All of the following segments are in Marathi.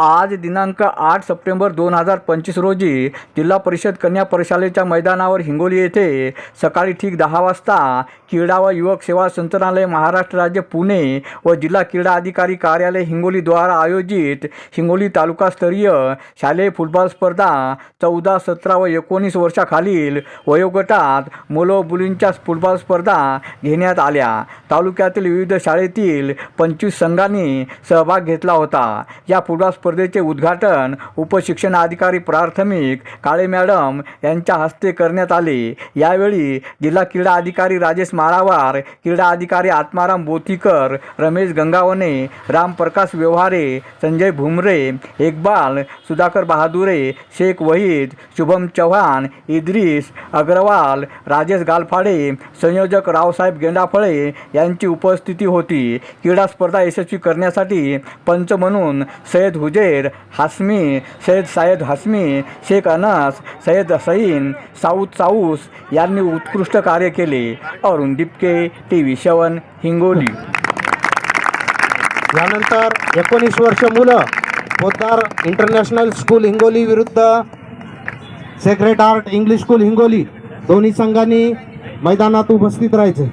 आज दिनांक आठ सप्टेंबर दोन हजार पंचवीस रोजी जिल्हा परिषद कन्या परिशालेच्या मैदानावर हिंगोली येथे सकाळी ठीक दहा वाजता क्रीडा व युवक सेवा संचालनालय महाराष्ट्र राज्य पुणे व जिल्हा क्रीडा अधिकारी कार्यालय हिंगोलीद्वारा आयोजित हिंगोली तालुकास्तरीय शालेय फुटबॉल स्पर्धा चौदा सतरा व एकोणीस वर्षाखालील वयोगटात मुलं मुलींच्या फुटबॉल स्पर्धा घेण्यात आल्या. तालुक्यातील विविध शाळेतील पंचवीस संघांनी सहभाग घेतला होता. या फुटबॉल स्पर्धेचे उद्घाटन उपशिक्षणाधिकारी प्राथमिक काळे मॅडम यांच्या हस्ते करण्यात आले. यावेळी जिल्हा क्रीडा अधिकारी राजेश माळावार क्रीडा अधिकारी आत्माराम बोथीकर रमेश गंगावने रामप्रकाश व्यवहारे संजय भुमरे इकबाल सुधाकर बहादुरे शेख वहीद शुभम चव्हाण इद्रिस अग्रवाल राजेश गालफाडे संयोजक रावसाहेब गेंडाफळे यांची उपस्थिती होती. क्रीडा स्पर्धा यशस्वी करण्यासाठी पंच म्हणून सय्यद हुजेर हासमी सय्यद सायद हासमी शेख अनस सय्यद सईन साऊद साऊस यांनी उत्कृष्ट कार्य केले. अरुण डिपके टी व्ही शवन हिंगोली. यानंतर एकोणीस वर्ष मुलं पोद्दार इंटरनॅशनल स्कूल हिंगोली विरुद्ध Sacred Heart English School Hingoli. दोन्ही संघांनी मैदानात उपस्थित राहायचे.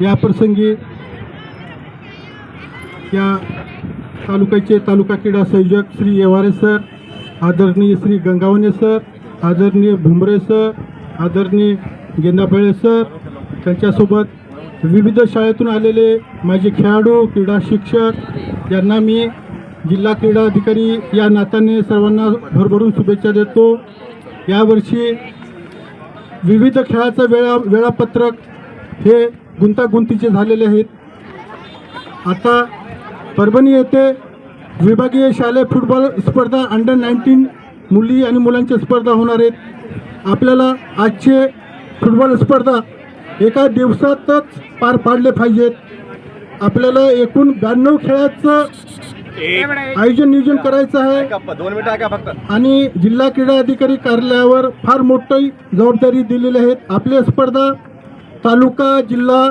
या प्रसंगी या तालुक्याचे तालुका क्रीडा संयोजक श्री येवारे सर आदरणीय श्री गंगावणे सर आदरणीय भुमरे सर आदरणीय गेंदाफळे सर त्यांच्यासोबत विविध शाळेतून आलेले माझे खेळाडू क्रीडा शिक्षक यांना मी जिल्हा क्रीडा अधिकारी या नात्याने सर्वांना भरभरून शुभेच्छा देतो. यावर्षी विविध खेळाचं वेळा वेळापत्रक हे गुंतागुंतीचे झालेले आहेत. आता परभणी येथे विभागीय शालेय फुटबॉल स्पर्धा अंडर नाईन्टीन मुली आणि मुलांच्या स्पर्धा होणार आहेत. आपल्याला आजचे फुटबॉल स्पर्धा एका दिवसातच पार पाडले पाहिजेत. आपल्याला एकूण ब्याण्णव खेळाचं आयोजन नियोजन करायचं आहे. आणि जिल्हा क्रीडा अधिकारी कार्यालयावर फार मोठी जबाबदारी दिलेली आहेत आपल्या स्पर्धा तालुका जिल्हा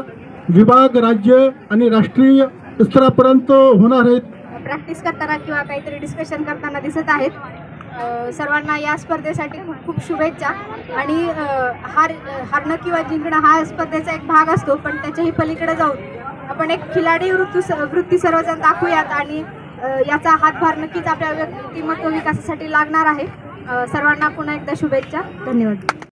विभाग राज्य आणि राष्ट्रीय स्तरापर्यंत होणार आहेत. प्रॅक्टिस करताना किंवा काहीतरी डिस्कशन करताना दिसत आहेत. सर्वांना या स्पर्धेसाठी खूप खूप शुभेच्छा. आणि हार हारणं किंवा जिंकणं हा स्पर्धेचा एक भाग असतो पण त्याच्याही पलीकडे जाऊन आपण एक खिलाडी वृत्ती वृत्ती सर्वजण दाखवूयात आणि याचा हातभार नक्कीच आपल्या व्यक्तिमत्व विकासासाठी लागणार आहे. सर्वांना पुन्हा एकदा शुभेच्छा. धन्यवाद.